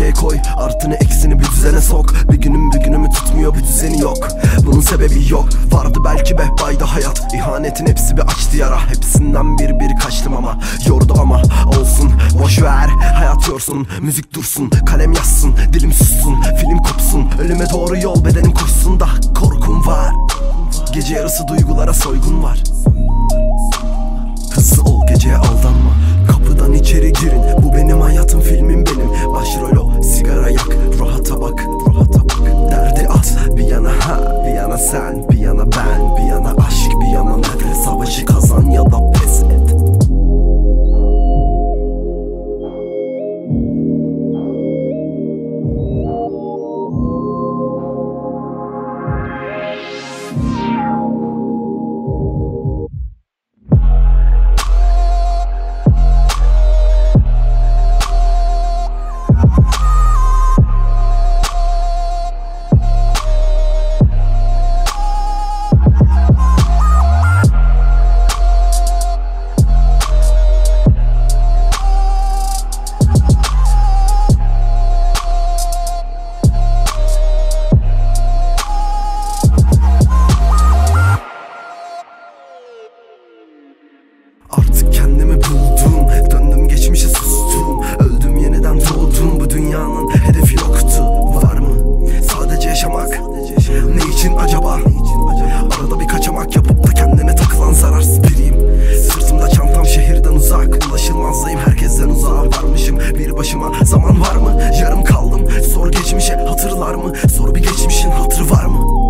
köşeye koy. Artıni eksini bir düzene sok. Bir günüm bir günümü tutmuyor bir düzeni yok. Bunun sebebi yok. Vardı belki be bayda hayat. İhanetin hepsi bir açtı yara. Hepsinden bir bir kaçtım ama. Yordu ama. Olsun Boş ver. Hayat yorsun Müzik dursun kalem yazsın Dilim sussun film kopsun. Ölüme doğru yol bedenim kursun da Korkum var. Gece yarısı duygulara soygun var yana sen bir yana ben Bir yana aşk bir yana nefret Savaşı kazan ya da başıma Zaman var mı? Yarım kaldım Sor geçmişe hatırlar mı? Sor bir geçmişin hatırı var mı?